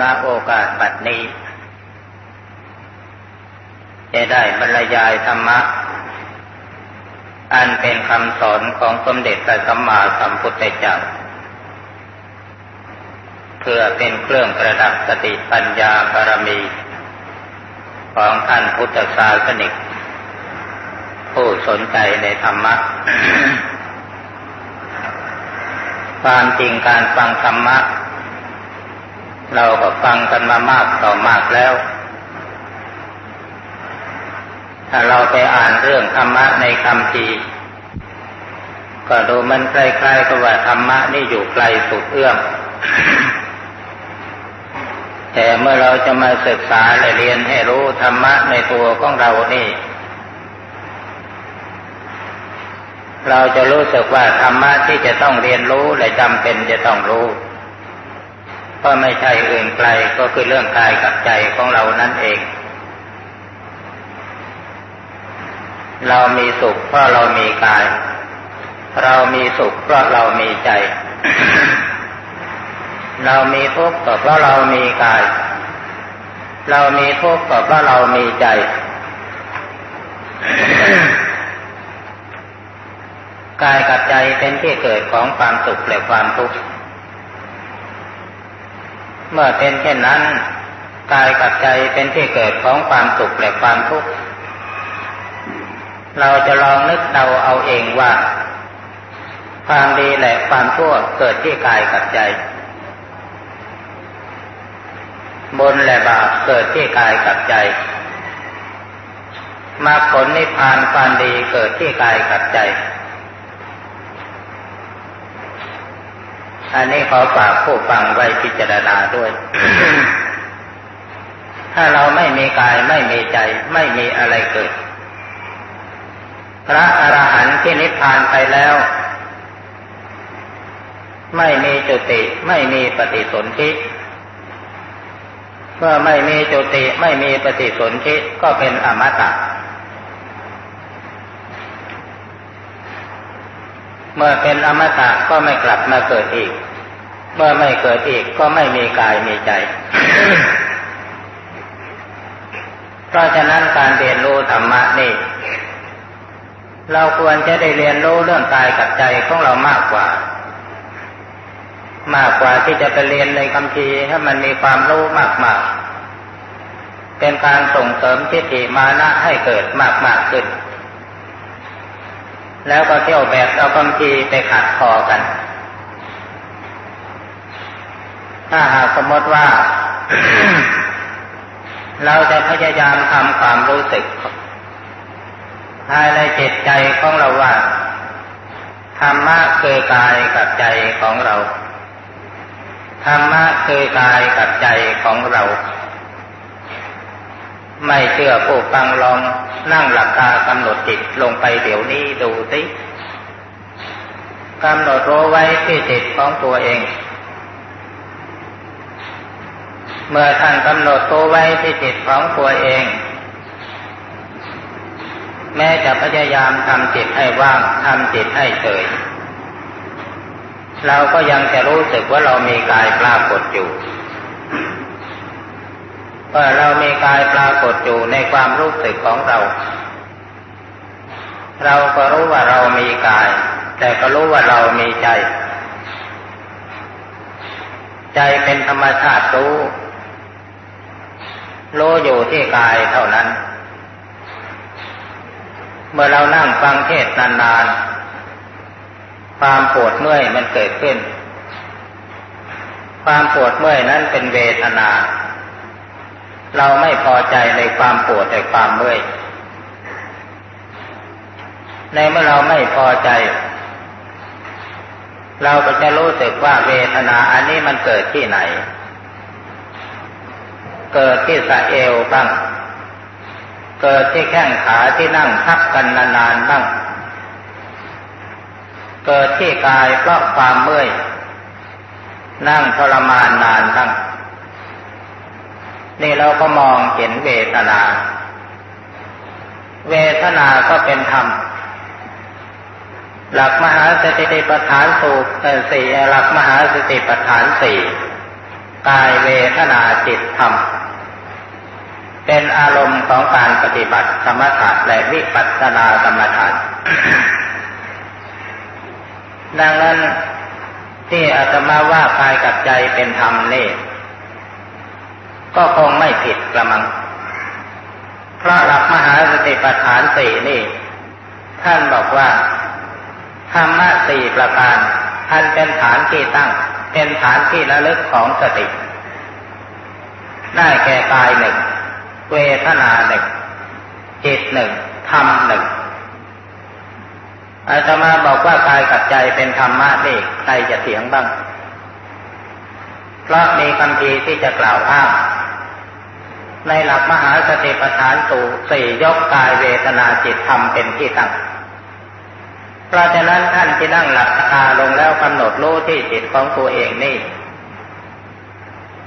ณโอกาสบัดนี้ จะได้บรรยายธรรมะ อันเป็นคำสอนของสมเด็จพระสัมมาสัมพุทธเจ้า เพื่อเป็นเครื่องประดับสติปัญญาบารมี ของท่านพุทธศาสนิก ผู้สนใจในธรรมะ ความจริงการฟังธรรมะ เราก็ฟังกันมามากต่อมากแล้ว ถ้าเราไปอ่านเรื่องธรรมะในคำทีก็ดูมันใกล้ๆกับว่าธรรมะนี่อยู่ไกลสุดเอื้อม แต่เมื่อเราจะมาศึกษาและเรียนให้รู้ธรรมะในตัวของเรานี่ เราจะรู้สึกว่าธรรมะที่จะต้องเรียนรู้และจำเป็นจะต้องรู้ ก็ไม่ใช่อื่นไกลก็คือเรื่องกายกับใจของเรานั่นเอง เรามีสุขเพราะเรามีกาย เรามีสุขเพราะเรามีใจ เรามีทุกข์ก็เพราะเรามีกาย เรามีทุกข์ก็เพราะเรามีใจกายกับใจเป็นที่เกิดของความสุขและความทุกข์ เมื่อเป็นเช่นนั้นกายกับใจเป็นที่เกิดของความสุขและความทุกข์ เราจะลองนึกเดาเอาเองว่า ความดีและความชั่วเกิดที่กายกับใจบุญและบาปเกิดที่กายกับใจมรรคผลนิพพานความดีเกิดที่กายกับใจ อันนี้ขอฝากผู้ฟังไว้พิจารณาด้วย ถ้าเราไม่มีกายไม่มีใจ ไม่มีอะไรเกิด พระอรหันต์ที่นิพพานไปแล้ว ไม่มีจุติ ไม่มีปฏิสนธิเมื่อไม่มีจุติไม่มีปฏิสนธิก็เป็นอมตะ เมื่อเป็นอมตะก็ไม่กลับมาเกิดอีก เมื่อไม่เกิดอีกก็ไม่มีกายมีใจ เพราะฉะนั้นการเรียนรู้ธรรมะนี่ เราควรจะได้เรียนรู้เรื่องกายกับใจของเรามากกว่า มากกว่าที่จะไปเรียนในคำพีให้มันมีความรู้มากๆ เป็นการส่งเสริมทิฏฐิมานะให้เกิดมากๆขึ้น แล้วก็เที่ยวแบบเอาคำพีไปขัดคอกัน ถ้าหากสมมติว่า เราจะพยายามทำความรู้สึกภายในจิตใจของเราว่าธรรมะคือกายกับใจของเราธรรมะคือกายกับใจของเรา ไม่เชื่อผู้ฟังลองนั่งหลับตากำหนดจิตลงไปเดี๋ยวนี้ดูสิกำหนดรู้ไว้ที่จิตของตัวเอง เมื่อท่านกำหนดตัวไว้ที่จิตของตัวเอง แม้จะพยายามทำจิตให้ว่างทำจิตให้เฉยเราก็ยังจะรู้สึกว่าเรามีกายปรากฏอยู่เมื่อเรามีกายปรากฏอยู่ในความรู้สึกของเรา เราก็รู้ว่าเรามีกาย แต่ก็รู้ว่าเรามีใจ ใจเป็นธรรมชาติรู้ รู้อยู่ที่กายเท่านั้น เมื่อเรานั่งฟังเทศนานๆ ความปวดเมื่อยมันเกิดขึ้น ความปวดเมื่อยนั้นเป็นเวทนา เราไม่พอใจในความปวดในความเมื่อย ในเมื่อเราไม่พอใจ เราก็จะรู้สึกว่าเวทนาอันนี้มันเกิดที่ไหน เกิดที่สะเอวบ้าง เกิดที่แข้งขาที่นั่งทับกันนานๆบ้าง เกิดที่กายเพราะความเมื่อย นั่งทรมานนานบ้าง นี่เราก็มองเห็นเวทนา เวทนาก็เป็นธรรมหลักมหาสติปัฏฐานสูตรสี่หลักมหาสติปัฏฐานสี่กายเวทนาจิตธรรม เป็นอารมณ์ของการปฏิบัติสมถะและวิปัสสนากรรมฐาน ดังนั้นที่อาตมาว่ากายกับใจเป็นธรรมนี่ก็คงไม่ผิดกระมัง เพราะหลักมหาสติปัฏฐานสี่นี่ ท่านบอกว่า ธรรมะสี่ประการท่านเป็นฐานที่ตั้ง เป็นฐานที่ระลึกของสติ ได้แก่กายหนึ่ง เวทนาหนึ่งจิตหนึ่งธรรมหนึ่งอาตมาบอกว่ากายกับใจเป็นธรรมะนี่ใครจะเถียงบ้าง เพราะมีคำพีที่จะกล่าวอ้าง ในหลักมหาสติปัฏฐานสูสี่ยกกายเวทนาจิตธรรมเป็นที่ตั้ง เพราะฉะนั้นท่านที่นั่งหลับตาลงแล้วกำหนดรู้ที่จิตของตัวเองนี่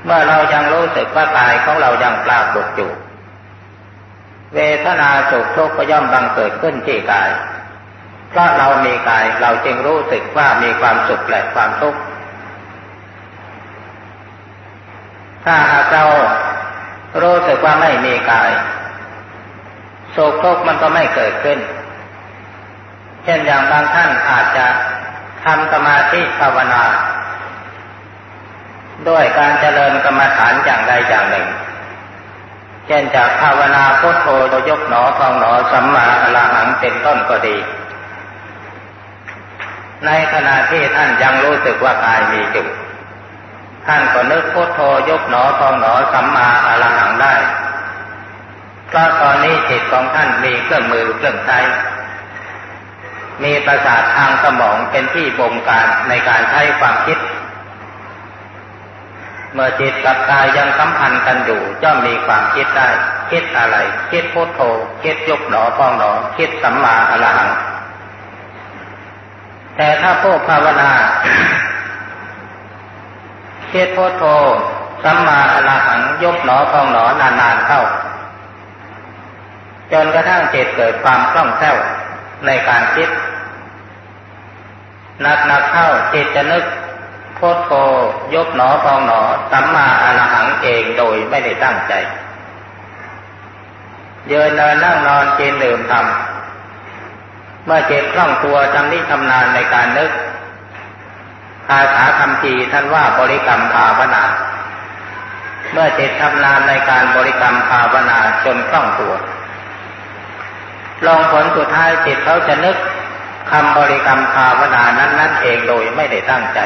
เมื่อเรายังรู้สึกว่ากายของเรายังปรากฏอยู่ เวทนาสุขทุกข์ก็ย่อมบังเกิดขึ้นที่กาย เพราะเรามีกายเราจึงรู้สึกว่ามีความสุขและความทุกข์ ถ้าหากเรารู้สึกว่าไม่มีกายสุขทุกข์มันก็ไม่เกิดขึ้น เช่นอย่างบางท่านอาจจะทำสมาธิภาวนา ด้วยการเจริญกรรมฐานอย่างใดอย่างหนึ่ง เช่นจากภาวนาพุทโธยกหนอฟองหนอสัมมาอรหังเป็นต้นก็ดี ในขณะที่ท่านยังรู้สึกว่ากายมีอยู่ท่านก็นึกพุทโธยกหนอพองหนอสัมมาอรหังได้เพราะตอนนี้จิตของท่านมีเครื่องมือเครื่องใช้มีประสาททางสมองเป็นที่บงการในการใช้ความคิด เมื่อจิตกับกายยังสัมพันธ์กันอยู่ย่อมมีความคิดได้ คิดอะไร คิดพุทโธคิดยกหนอพองหนอคิดสัมมาอรหังแต่ถ้าผู้ภาวนาคิดพุทโธสัมมาอรหังยกหนอพองหนอนานๆเข้า จนกระทั่งจิตเกิดความคล่องแคล่วในการคิดหนักๆเข้าจิตจะนึก พุทโยกหนอพองหนอสัมมาอรหังเองโดยไม่ได้ตั้งใจเยืนเดินนั่งนอนกินดื่มทำเมื่อเจิตคล่องตัวจำนิชำนาญในการนึกภาษาคำทีท่านว่าบริกรรมภาวนา เมื่อเจิตชำนาญในการบริกรรมภาวนาจนคล่องตัว ลองผลสุดท้ายจิตเขาจะนึกคำบริกรรมภาวนานั้น นั่นเองโดยไม่ได้ตั้งใจ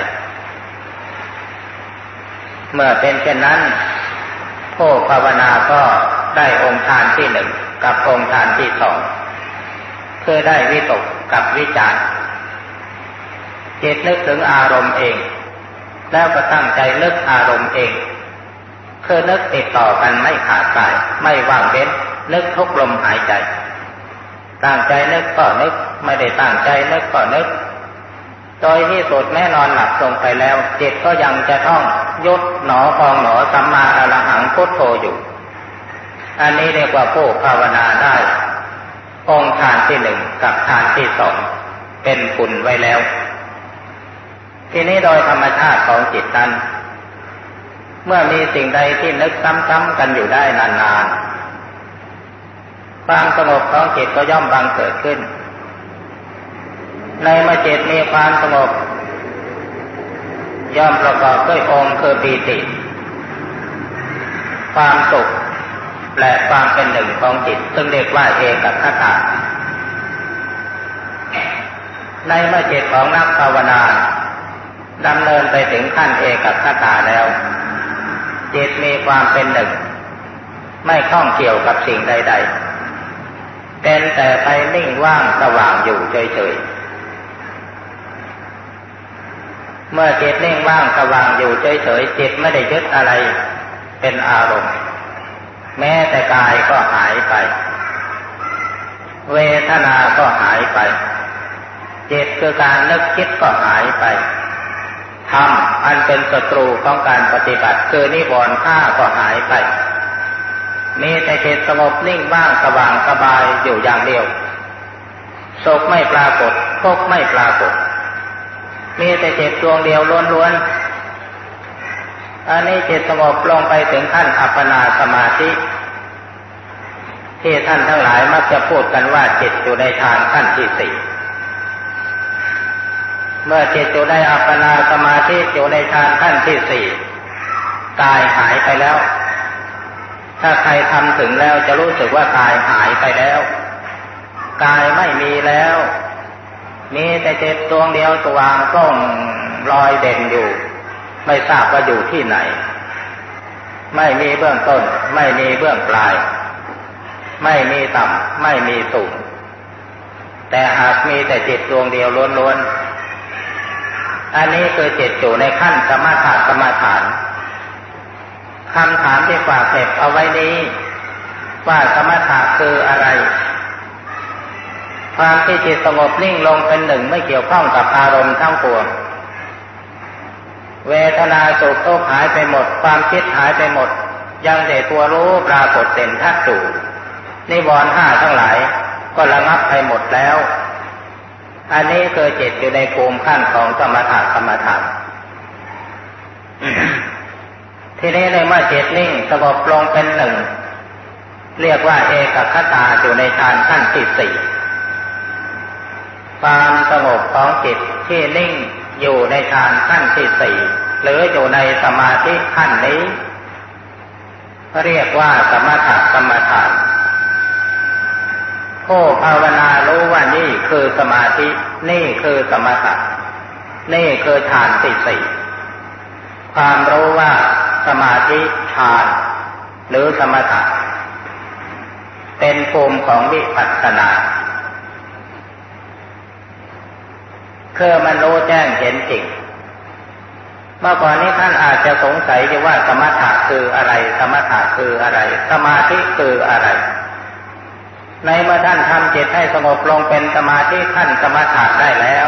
เมื่อเป็นเช่นนั้นผู้ภาวนาก็ได้องค์ฌานที่หนึ่งกับองค์ฌานที่สองคือได้วิตกกับวิจารจิตนึกถึงอารมณ์เอง แล้วก็ตั้งใจนึกอารมณ์เองคือนึกติดต่อกันไม่ขาดสาย ไม่ว่างเว้นนึกทุกลมหายใจ ตั้งใจนึกก็นึก ไม่ได้ตั้งใจนึกก็นึก โดยที่สุดแน่นอนหลับลงไปแล้ว จิตก็ยังจะต้องยุดหนอพองหนอสัมมาอรหังพุทโธอยู่ อันนี้เรียกว่าผู้ภาวนาได้ องค์ฌานที่หนึ่งกับฌานที่สองเป็นปุณไว้แล้ว ทีนี้โดยธรรมชาติของจิตนั้นเมื่อมีสิ่งใดที่นึกซ้ำๆกันอยู่ได้นานๆความสงบของจิตก็ย่อมบังเกิดขึ้น ในเมื่อจิตมีความสงบย่อมประกอบด้วยองค์คือปีติ ความสุขและความเป็นหนึ่งของจิต ซึ่งเรียกว่าเอกคตาในเมื่อจิตของนักภาวนาดำเนินไปถึงขั้นเอกคตาแล้ว จิตมีความเป็นหนึ่ง ไม่ข้องเกี่ยวกับสิ่งใด ๆ เป็นแต่ไปนิ่งว่างสว่างอยู่เฉยๆ เมื่อจิตนิ่งว่างสว่างอยู่เฉยๆจิตไม่ได้ยึดอะไรเป็นอารมณ์ แม้แต่กายก็หายไป เวทนา ก็หายไป จิตคือการนึกคิดก็หายไปธรรมอันเป็นศัตรูของการปฏิบัติคือนิวรณ์ห้าก็หายไป มีแต่จิตสงบนิ่งบ้างสว่างสบายอยู่อย่างเดียวสุขไม่ปรากฏทุกข์ไม่ปรากฏ มีแต่จิตดวงเดียวล้วนๆ อันนี้จิตสงบลงไปถึงขั้นอัปปนาสมาธิ ที่ท่านทั้งหลายมักจะพูดกันว่าจิตอยู่ในฌานขั้นที่สี่เมื่อจิตอยู่ในอัปปนาสมาธิอยู่ในฌานขั้นที่สี่กายหายไปแล้ว ถ้าใครทำถึงแล้วจะรู้สึกว่ากายหายไปแล้ว กายไม่มีแล้ว มีแต่จิตดวงเดียวสว่างก้องลอยเด่นอยู่ ไม่ทราบว่าอยู่ที่ไหน ไม่มีเบื้องต้น ไม่มีเบื้องปลาย ไม่มีต่ำไม่มีสูง แต่หากมีแต่จิตดวงเดียวล้วนๆ อันนี้คือจิตอยู่ในขั้นสมถะสมาฐานคำถามที่ฝากเก็บเอาไว้นี้ ว่าสมถะคืออะไร ความที่จิตสงบนิ่งลงเป็นหนึ่งไม่เกี่ยวข้องกับอารมณ์ทั้งปวง เวทนาสุขทุกข์หายไปหมด ความคิดหายไปหมด ยังแต่ตัวรู้ปรากฏเด่นทัดอยู่นิวรณ์ห้าทั้งหลาย ก็ระงับไปหมดแล้ว อันนี้คือจิตอยู่ในภูมิขั้นของสมถะสมถะทีนี้ในเมื่อจิตนิ่งสงบลงเป็นหนึ่ง เรียกว่าเอกคตาอยู่ในฌานขั้นที่สี่ ความสงบของจิตที่นิ่งอยู่ในฌานขั้นที่สี่หรืออยู่ในสมาธิขั้นนี้ เรียกว่าสมถะสมถานผู้ภาวนารู้ว่านี่คือสมาธิ นี่คือสมถะนี่คือฌานที่สี่ความรู้ว่าสมาธิฌานหรือสมถะเป็นภูมิของวิปัสสนา คือมันรู้แจ้งเห็นจริง เมื่อก่อนนี้ท่านอาจจะสงสัยว่าสมถะคืออะไร สมถะคืออะไร สมาธิคืออะไร ในเมื่อท่านทำจิตให้สงบลงเป็นสมาธิขั้นสมถะได้แล้ว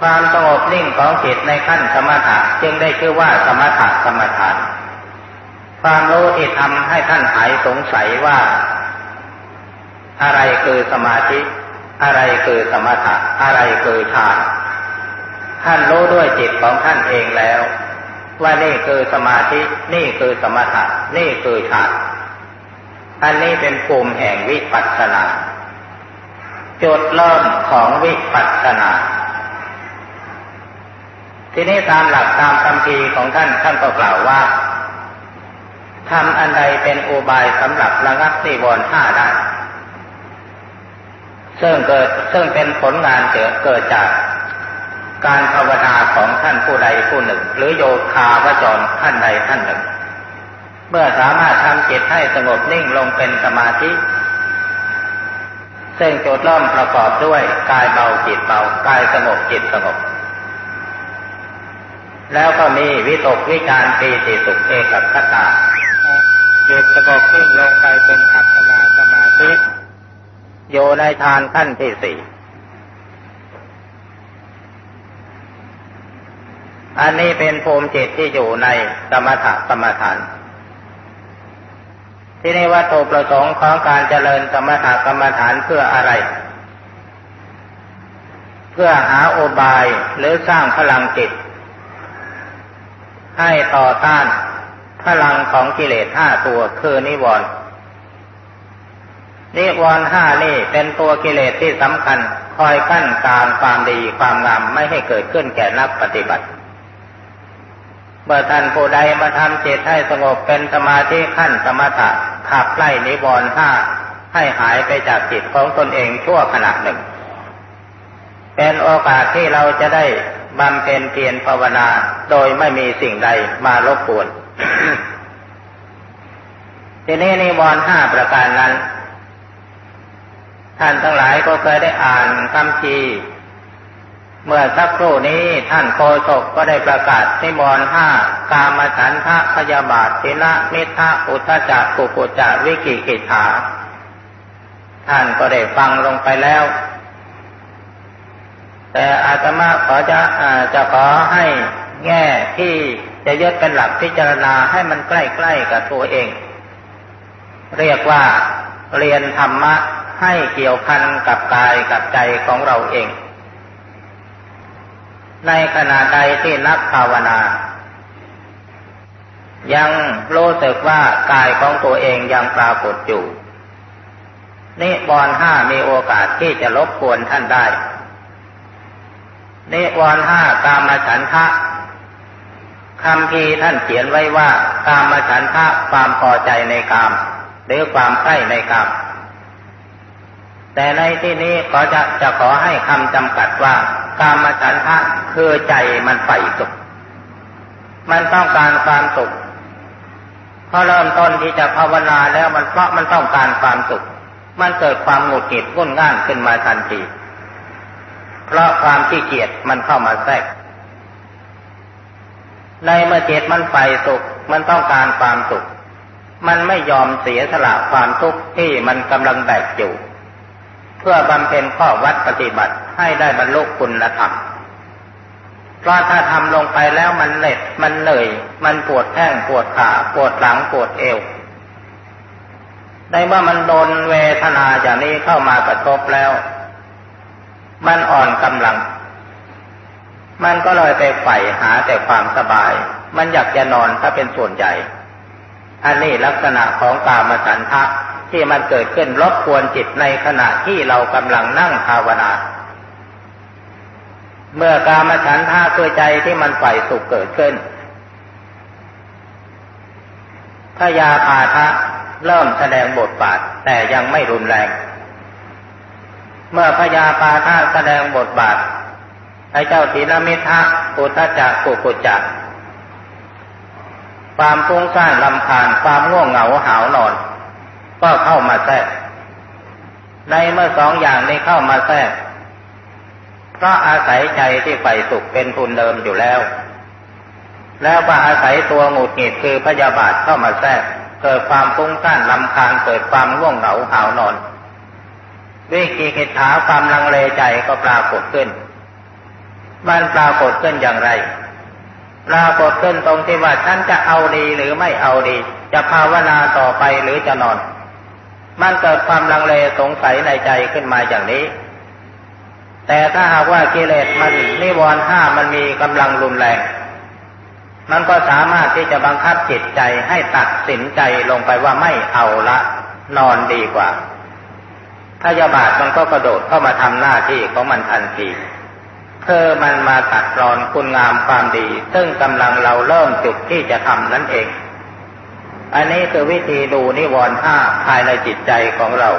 ความสงบนิ่งของจิตในขั้นสมถะจึงได้ชื่อว่าสมถะสมถะความรู้ที่ทำให้ท่านหายสงสัยว่า อะไรคือสมาธิ อะไรคือสมถะอะไรคือฌานท่านรู้ด้วยจิตของท่านเองแล้ว ว่านี่คือสมาธิ นี่คือสมถะนี่คือฌานอันนี้เป็นภูมิแห่งวิปัสสนาจุดเริ่มของวิปัสสนา ทีนี้ตามหลักตามคำพีของท่านท่านก็กล่าวว่าทำอันใดเป็นอุบายสำหรับระงับนิวรณ์ห้าได้ ซึ่งเกิดซึ่งเป็นผลงานเกิดเกิดจากการภาวนาของท่านผู้ใดผู้หนึ่ง หรือโยคาวจรท่านใดท่านหนึ่ง เมื่อสามารถทำจิตให้สงบนิ่งลงเป็นสมาธิ ซึ่งจุดเริ่มประกอบด้วยกายเบาจิตเบากายสงบจิตสงบ แล้วก็มีวิตกวิจารปีติสุขเอกคตาจิตสงบนิ่งลงไปเป็นอัปปนาสมาธิ อยู่ในฌานขั้นที่สี่อันนี้เป็นภูมิจิตที่อยู่ในสมถะสมถาน ที่นี้วัตถุประสงค์ของการเจริญสมถะกรรมฐานเพื่ออะไร เพื่อหาโอบายหรือสร้างพลังจิต ให้ต่อต้านพลังของกิเลสห้าตัวคือนิวรณ์ นิวรณ์ห้านี่เป็นตัวกิเลสที่สำคัญ คอยกั้นกลางความดีความงามไม่ให้เกิดขึ้นแก่นักปฏิบัติเมื่อท่านผู้ใดมาทำจิตให้สงบเป็นสมาธิขั้นสมถะขับไล่นิวรณ์ห้าให้หายไปจากจิตของตนเองชั่วขณะหนึ่ง เป็นโอกาสที่เราจะได้บำเพ็ญเพียรภาวนาโดยไม่มีสิ่งใดมารบกวน ทีนี้นิวรณ์ห้าประการนั้น ท่านทั้งหลายก็เคยได้อ่านคำชีเมื่อสักครู่นี้ท่านโคศกก็ได้ประกาศนิมนต์ห้ากามฉันทะพยาบาทตินะมิทะอุทจักกุกุจักวิกิกิถา ท่านก็ได้ฟังลงไปแล้ว แต่อาตมาขอจะจะขอให้แง่ที่จะยึดเป็นหลักพิจารณาให้มันใกล้ๆกับตัวเอง เรียกว่าเรียนธรรมะ ให้เกี่ยวพันกับกายกับใจของเราเอง ในขณะใดที่นักภาวนา ยังรู้สึกว่ากายของตัวเองยังปรากฏอยู่นิวรณ์ห้ามีโอกาสที่จะลบกวนท่านได้นิวรณ์ห้ากามฉันทะคำพีท่านเขียนไว้ว่ากามฉันทะความพอใจในกาม หรือความใกล้ในกาม แต่ในที่นี้ก็จะจะขอให้คำจำกัดว่า กามฉันทะคือใจมันใฝ่สุข มันต้องการความสุขพอเริ่มต้นที่จะภาวนาแล้วมันเพราะมันต้องการความสุข มันเกิดความหงุดหงิดวุ่นง่านขึ้นมาทันที เพราะความขี้เกียจมันเข้ามาแทรก ในเมื่อจิตมันใฝ่สุข มันต้องการความสุข มันไม่ยอมเสียสละความทุกข์ที่มันกำลังแบกอยู่ เพื่อบำเพ็ญข้อวัดปฏิบัติให้ได้บรรลุคุณธรรมเพราะถ้าทำลงไปแล้วมันเหน็ดมันเหนื่อย มันปวดแข้งปวดขาปวดหลังปวดเอวในเมื่อมันโดนเวทนาอย่างนี้เข้ามากระทบแล้ว มันอ่อนกำลัง มันก็เลยไปใฝ่หาแต่ความสบาย มันอยากจะนอนถ้าเป็นส่วนใหญ่ อันนี้ลักษณะของกามสันทะ ที่มันเกิดขึ้นรบกวนจิตในขณะที่เรากำลังนั่งภาวนา เมื่อกามฉันทาคือใจที่มันใฝ่สุขเกิดขึ้นพยาพาทะเริ่มแสดงบทบาท แต่ยังไม่รุนแรง เมื่อพยาพาทะแสดงบทบาทไอ้เจ้าทีนมิทะปุตจักกุกุจักความฟุ้งซ่านลำคาญความง่วงเหงาหาวนอน ก็เข้ามาแทรก ในเมื่อสองอย่างนี้เข้ามาแทรกพราะอาศัยใจที่ใฝ่สุขเป็นทุนเดิมอยู่แล้ว แล้วก็อาศัยตัวหงุดหงิดคือพยาบาทเข้ามาแทรก เกิดความฟุ้งซ่านลำคาญเกิดความง่วงเหงาหาวนอนวิกิกิถาความลังเลใจก็ปรากฏขึ้น มันปรากฏขึ้นอย่างไร ปรากฏขึ้นตรงที่ว่าฉันจะเอาดีหรือไม่เอาดี จะภาวนาต่อไปหรือจะนอน มันเกิดความลังเลสงสัยในใจขึ้นมาอย่างนี้ แต่ถ้าหากว่ากิเลสมันนิวรณ์ห้ามันมีกำลังรุนแรง มันก็สามารถที่จะบังคับจิตใจให้ตัดสินใจลงไปว่าไม่เอาละนอนดีกว่าพยาบาทมันก็กระโดดเข้ามาทำหน้าที่ของมันทันทีเพอมันมาตัดรอนคุณงามความดี ซึ่งกำลังเราเริ่มจุดที่จะทำนั่นเอง อันนี้คือวิธีดูนิวรณ์ห้าภายในจิตใจของเรา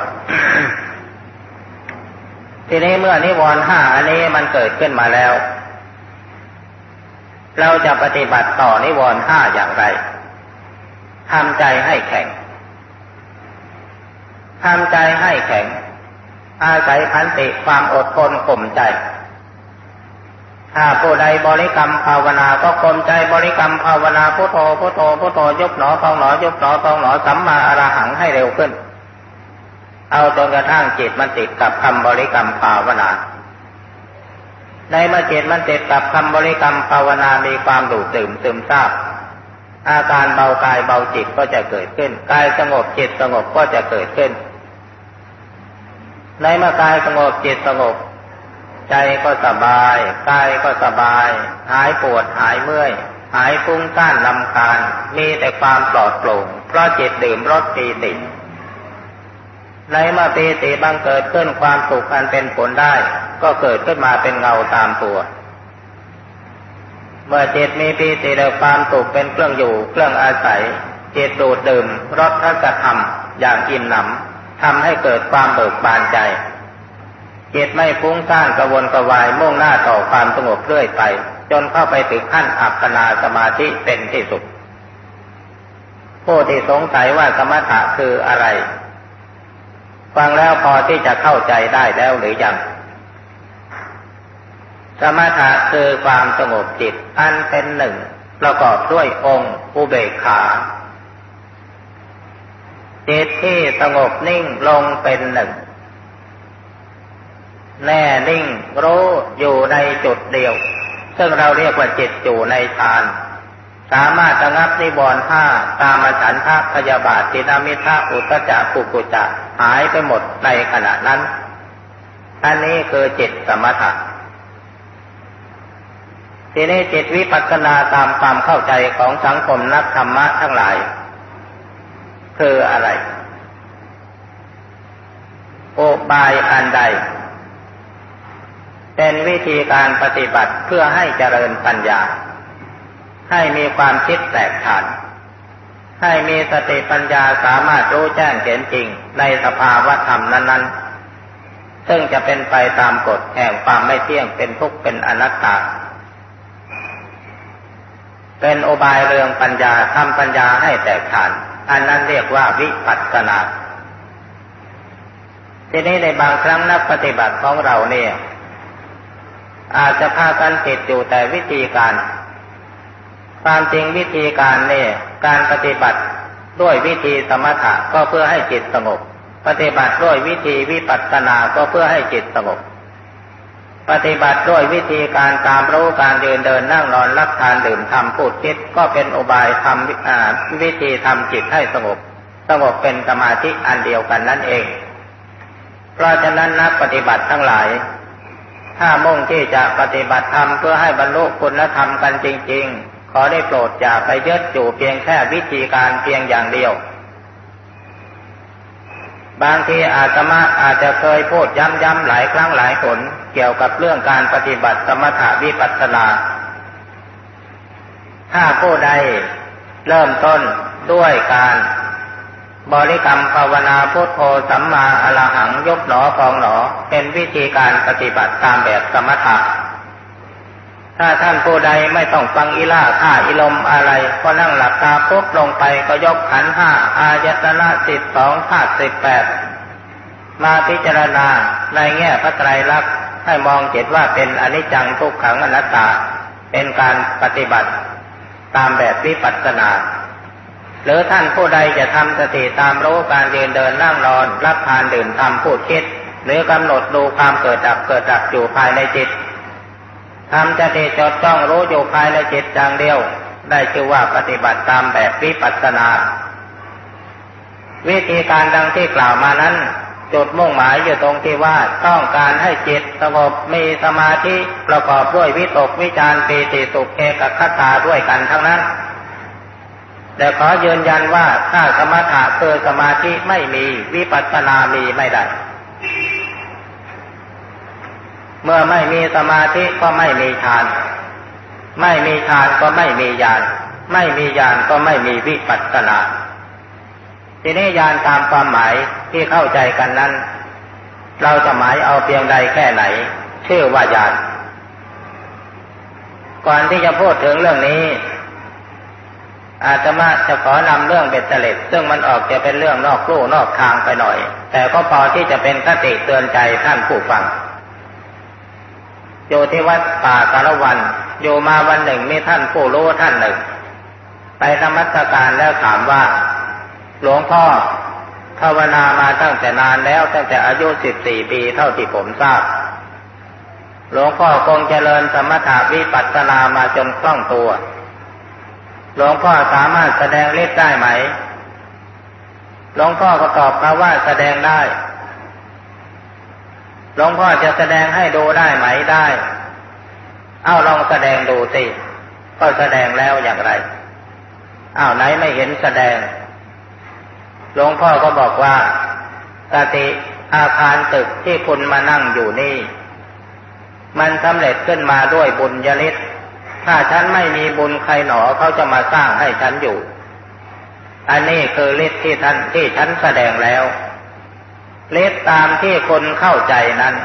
ทีนี้เมื่อนิวรณ์ห้าอันนี้มันเกิดขึ้นมาแล้ว เราจะปฏิบัติต่อนิวรณ์ห้าอย่างไรทำใจให้แข็งทำใจให้แข็ง อาศัยพันติความอดทนข่มใจ ถ้าผู้ใดบริกรรมภาวนาก็ข่มใจบริกรรมภาวนาพุทโธพุทโธพุทโธยุบหนอพองหนอยุบหนอพองหนอสัมมาอรหังให้เร็วขึ้น เอาจนกระทั่งจิตมันติดกับคำบริกรรมภาวนา ในเมื่อจิตมันติดกับคำบริกรรมภาวนามีความดูดื่มซึมซาบอาการเบากายเบาจิตก็จะเกิดขึ้นกายสงบจิตสงบก็จะเกิดขึ้น ในเมื่อกายสงบจิตสงบ ใจก็สบายกายก็สบาย หายปวดหายเมื่อย หายฟุ้งซ่านลำคาญ มีแต่ความปลอดโปร่ง เพราะจิตดื่มรสปีติในเมื่อปีติบังเกิดขึ้นความสุขอันเป็นผลได้ ก็เกิดขึ้นมาเป็นเงาตามตัว เมื่อจิตมีปีติและความสุขเป็นเครื่องอยู่ เครื่องอาศัยจิตดูดดื่มรสทัศธรรมอย่างอิ่มหนำทำให้เกิดความเบิกบานใจ จิตไม่ฟุ้งซ่านกระวนกระวายมุ่งหน้าต่อความสงบเรื่อยไป จนเข้าไปถึงขั้นอัปปนาสมาธิเป็นที่สุดผู้ที่สงสัยว่าสมถะคืออะไร ฟังแล้วพอที่จะเข้าใจได้แล้วหรือยัง สมถะคือความสงบจิตอันเป็นหนึ่ง ประกอบด้วยองค์อุเบกขาจิตที่สงบนิ่งลงเป็นหนึ่ง แน่นิ่งรู้อยู่ในจุดเดียว ซึ่งเราเรียกว่าจิตอยู่ในฌาน สามารถระงับนิวรณ์ห้าตามฉันทะพยาบาทตินามิทะอุตจักกุกุจักหายไปหมดในขณะนั้น อันนี้คือจิตสมถะทีนี้จิตวิปัสสนาตามความเข้าใจของสังคมนักธรรมะทั้งหลาย คืออะไร โอบายอันใด เป็นวิธีการปฏิบัติเพื่อให้เจริญปัญญา ให้มีความคิดแตกฉาน ให้มีสติปัญญาสามารถรู้แจ้งเห็นจริงในสภาวะธรรมนั้นๆ ซึ่งจะเป็นไปตามกฎแห่งความไม่เที่ยงเป็นทุกข์เป็นอนัตตา เป็นอบายเรืองปัญญาทำปัญญาให้แตกฉาน อันนั้นเรียกว่าวิปัสสนาทีนี้ในบางครั้งนักปฏิบัติของเราเนี่ย อาจจะพากันติดอยู่แต่วิธีการ ความจริงวิธีการเนี่ยการปฏิบัติด้วยวิธีสมถะก็เพื่อให้จิตสงบ ปฏิบัติด้วยวิธีวิปัสสนาก็เพื่อให้จิตสงบ ปฏิบัติด้วยวิธีการตามรู้การเดินเดินนั่งนอนรับทานดื่มทำพูดคิดก็เป็นอุบายทำวิธีทำจิตให้สงบ สงบเป็นสมาธิอันเดียวกันนั่นเอง เพราะฉะนั้นนักปฏิบัติทั้งหลาย ถ้ามุ่งที่จะปฏิบัติธรรมเพื่อให้บรรลุคุณธรรมกันจริง ๆ ขอได้โปรดอย่าไปยึดอยู่เพียงแค่วิธีการเพียงอย่างเดียว บางทีอาตมาอาจจะเคยพูดย้ำๆหลายครั้งหลายผลเกี่ยวกับเรื่องการปฏิบัติสมถะวิปัสสนา ถ้าผู้ใดเริ่มต้นด้วยการ บริกรรมภาวนาพุทโธสัมมาอรหังยกหนอฟองหนอ เป็นวิธีการปฏิบัติตามแบบสมถะถ้าท่านผู้ใดไม่ต้องฟังอิล่าข่าอิลมอะไร ก็นั่งหลับตาปุ๊บลงไปก็ยกขันห้าอายตนะสิบสองธาตุสิบแปดมาพิจารณาในแง่พระไตรลักษณ์ให้มองเห็นว่าเป็นอนิจจังทุกขังอนัตตา เป็นการปฏิบัติตามแบบวิปัสสนา หรือท่านผู้ใดจะทำสติตามรู้การเดินเดินนั่งนอน รับทานดื่มทำพูดคิด หรือกำหนดดูความเกิดดับเกิดดับอยู่ภายในจิตทำจะติจดจ้องรู้อยู่ภายในจิตอย่างเดียว ได้ชื่อว่าปฏิบัติตามแบบวิปัสสนา วิธีการดังที่กล่าวมานั้นจุดมุ่งหมายอยู่ตรงที่ว่าต้องการให้จิตสงบมีสมาธิประกอบด้วยวิตกวิจารปีติสุขเอกคตาด้วยกันทั้งนั้น แต่ขอยืนยันว่าถ้าสมถะคือสมาธิไม่มีวิปัสสนามีไม่ได้ เมื่อไม่มีสมาธิก็ไม่มีฌาน ไม่มีฌานก็ไม่มีญาณ ไม่มีญาณก็ไม่มีวิปัสสนา ทีนี้ญาณตามความหมายที่เข้าใจกันนั้น เราจะหมายเอาเพียงใดแค่ไหน ชื่อว่าญาณ ก่อนที่จะพูดถึงเรื่องนี้ อาตมาจะขอนำเรื่องเบ็ดเตล็ดซึ่งมันออกจะเป็นเรื่องนอกลู่นอกทางไปหน่อย แต่ก็พอที่จะเป็นคติเตือนใจท่านผู้ฟังอยู่ที่วัดป่าสารวัน อยู่มาวันหนึ่งมีท่านผู้รู้ท่านหนึ่ง ไปธรรมสการแล้วถามว่า หลวงพ่อภาวนามาตั้งแต่นานแล้วตั้งแต่อายุสิบสี่ปีเท่าที่ผมทราบ หลวงพ่อคงเจริญสมถาวิปัสสนามาจนคล่องตัว หลวงพ่อสามารถแสดงฤทธิ์ได้ไหม หลวงพ่อก็ตอบมาว่าแสดงได้ หลวงพ่อจะแสดงให้ดูได้ไหมได้ เอาลองแสดงดูสิ ก็แสดงแล้วอย่างไร อ้าวไหนไม่เห็นแสดง หลวงพ่อก็บอกว่าสติอาคารตึกที่คุณมานั่งอยู่นี่ มันสำเร็จขึ้นมาด้วยบุญยลิศ ถ้าฉันไม่มีบุญใครหนอเขาจะมาสร้างให้ฉันอยู่ อันนี้คือฤทธิ์ที่ท่านที่ฉันแสดงแล้วเล็ดตามที่คนเข้าใจนั้น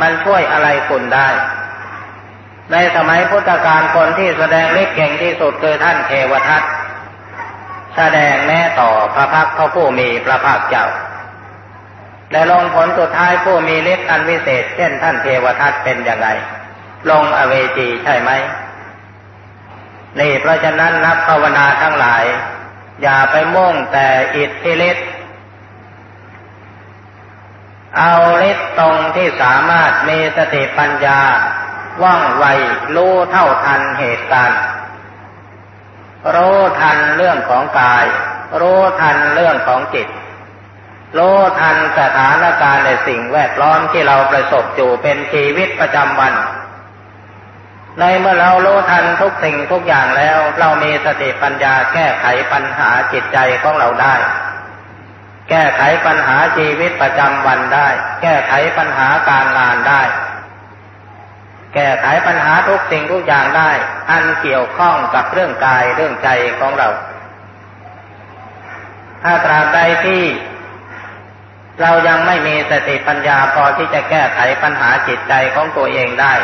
มันช่วยอะไรคุณได้ ในสมัยพุทธกาลคนที่แสดงเล็กเก่งที่สุดคือท่านเทวทัตแสดงแม่ต่อพระพักเขาผู้มีพระภาคเจ้าและลงผลสุดท้ายผู้มีฤทธิ์อันวิเศษ เช่นท่านเทวทัตเป็นยังไง ลงอเวจีใช่ไหม นี่เพราะฉะนั้นนักภาวนาทั้งหลาย อย่าไปมุ่งแต่อิทธิฤทธิ์เอาฤทธิ์ตรงที่สามารถมีสติปัญญา ว่องไวรู้เท่าทันเหตุการณ์รู้ทันเรื่องของกาย รู้ทันเรื่องของจิต รู้ทันสถานการณ์ในสิ่งแวดล้อมที่เราประสบอยู่เป็นชีวิตประจำวัน ในเมื่อเรารู้ทันทุกสิ่งทุกอย่างแล้ว เรามีสติปัญญาแก้ไขปัญหาจิตใจของเราได้ แก้ไขปัญหาชีวิตประจำวันได้ แก้ไขปัญหาการงานได้ แก้ไขปัญหาทุกสิ่งทุกอย่างได้ อันเกี่ยวข้องกับเรื่องกายเรื่องใจของเรา ถ้าตราบใดที่เรายังไม่มีสติปัญญาพอที่จะแก้ไขปัญหาจิตใจของตัวเองได้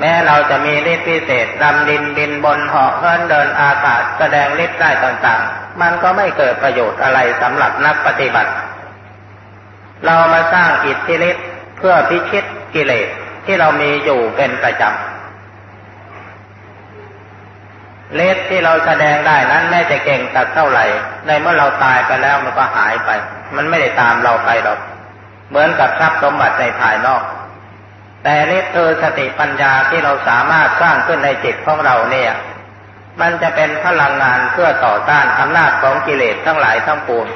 แม้เราจะมีฤทธิ์พิเศษดำดินบินบนเหาะเฮินเดินอากาศแสดงฤทธิ์ได้ต่างๆ มันก็ไม่เกิดประโยชน์อะไรสำหรับนักปฏิบัติ เรามาสร้างอิทธิฤทธิ์เพื่อพิชิตกิเลสที่เรามีอยู่เป็นประจำฤทธิ์ที่เราแสดงได้นั้นแม้จะเก่งสักเท่าไหร่ ในเมื่อเราตายไปแล้วมันก็หายไป มันไม่ได้ตามเราไปหรอก เหมือนกับทรัพย์สมบัติในภายนอก แต่ฤทธิ์คือสติปัญญาที่เราสามารถสร้างขึ้นในจิตของเราเนี่ย มันจะเป็นพลังงานเพื่อต่อต้านอำนาจของกิเลสทั้งหลายทั้งปวง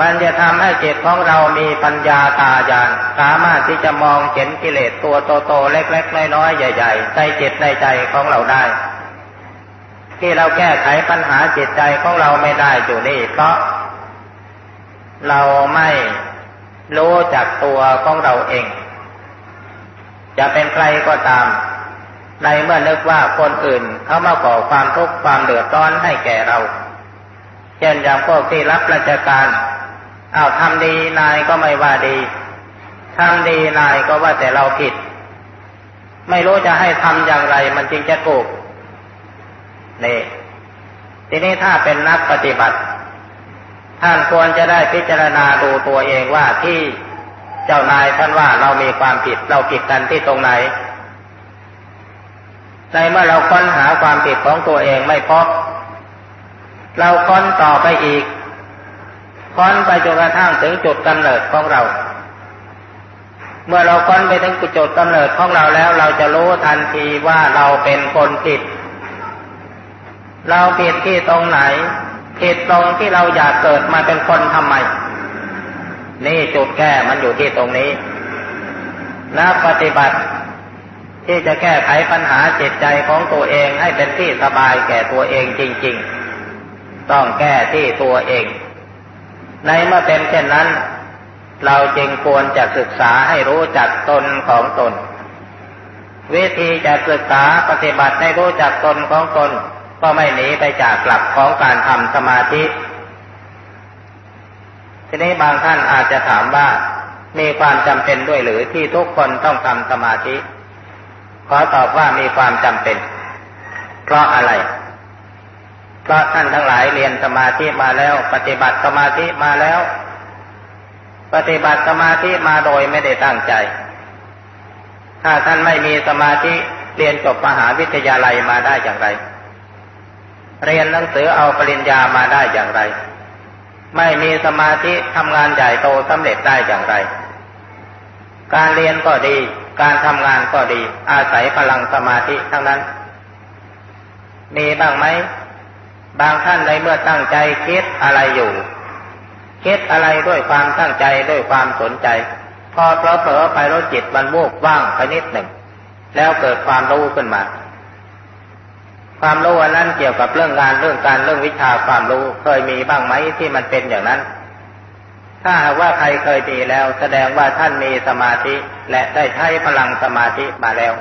มันจะทำให้จิตของเรามีปัญญาตาญาณสามารถที่จะมองเห็นกิเลสตัวโตๆเล็กๆน้อยๆใหญ่ ๆ ในจิตในใจของเราได้ ที่เราแก้ไขปัญหาจิตใจของเราไม่ได้อยู่นี่เพราะเราไม่รู้จักตัวของเราเอง จะเป็นใครก็ตาม ในเมื่อนึกว่าคนอื่นเขามาก่อความทุกข์ความเดือดร้อนให้แก่เรา เช่นอย่างพวกที่รับราชการอ้าทำดีนายก็ไม่ว่าดีทำดีนายก็ว่าแต่เราผิด ไม่รู้จะให้ทำอย่างไร มันจึงจะถูกนี่ทีนี้ถ้าเป็นนักปฏิบัติ ท่านควรจะได้พิจารณาดูตัวเองว่าที่ เจ้านายท่านว่าเรามีความผิดเราผิดกันที่ตรงไหน ในเมื่อเราค้นหาความผิดของตัวเองไม่พบ เราค้นต่อไปอีก ค้นไปจนกระทั่งถึงจุดกำเนิดของเรา เมื่อเราค้นไปถึงจุดกำเนิดของเราแล้ว เราจะรู้ทันทีว่าเราเป็นคนผิด เราผิดที่ตรงไหนผิดตรงที่เราอยากเกิดมาเป็นคนทำไม นี่จุดแก้มันอยู่ที่ตรงนี้ นักปฏิบัติ ที่จะแก้ไขปัญหาจิตใจของตัวเองให้เป็นที่สบายแก่ตัวเองจริง ๆ ต้องแก้ที่ตัวเอง ในเมื่อเป็นเช่นนั้น เราจึงควรจะศึกษาให้รู้จักตนของตน วิธีจะศึกษาปฏิบัติให้รู้จักตนของตน ก็ไม่หนีไปจากหลักของการทำสมาธิ ทีนี้บางท่านอาจจะถามว่า มีความจำเป็นด้วยหรือที่ทุกคนต้องทำสมาธิ ขอตอบว่ามีความจำเป็น เพราะอะไร เพราะท่านทั้งหลายเรียนสมาธิมาแล้ว ปฏิบัติสมาธิมาแล้ว ปฏิบัติสมาธิมาโดยไม่ได้ตั้งใจ ถ้าท่านไม่มีสมาธิเรียนจบมหาวิทยาลัยมาได้อย่างไร เรียนหนังสือเอาปริญญามาได้อย่างไร ไม่มีสมาธิทำงานใหญ่โตสำเร็จได้อย่างไร การเรียนก็ดี การทำงานก็ดี อาศัยพลังสมาธิทั้งนั้น มีบ้างไหม บางท่านในเมื่อตั้งใจคิดอะไรอยู่ คิดอะไรด้วยความตั้งใจด้วยความสนใจ พอเผลอไปรถจิตมันวูบว่างไปนิดหนึ่ง แล้วเกิดความรู้ขึ้นมา ความรู้อันนั้นเกี่ยวกับเรื่องงานเรื่องการเรื่องวิชาความรู้เคยมีบ้างไหมที่มันเป็นอย่างนั้น ถ้าหากว่าใครเคยมีแล้ว แสดงว่าท่านมีสมาธิและได้ใช้พลังสมาธิมาแล้ว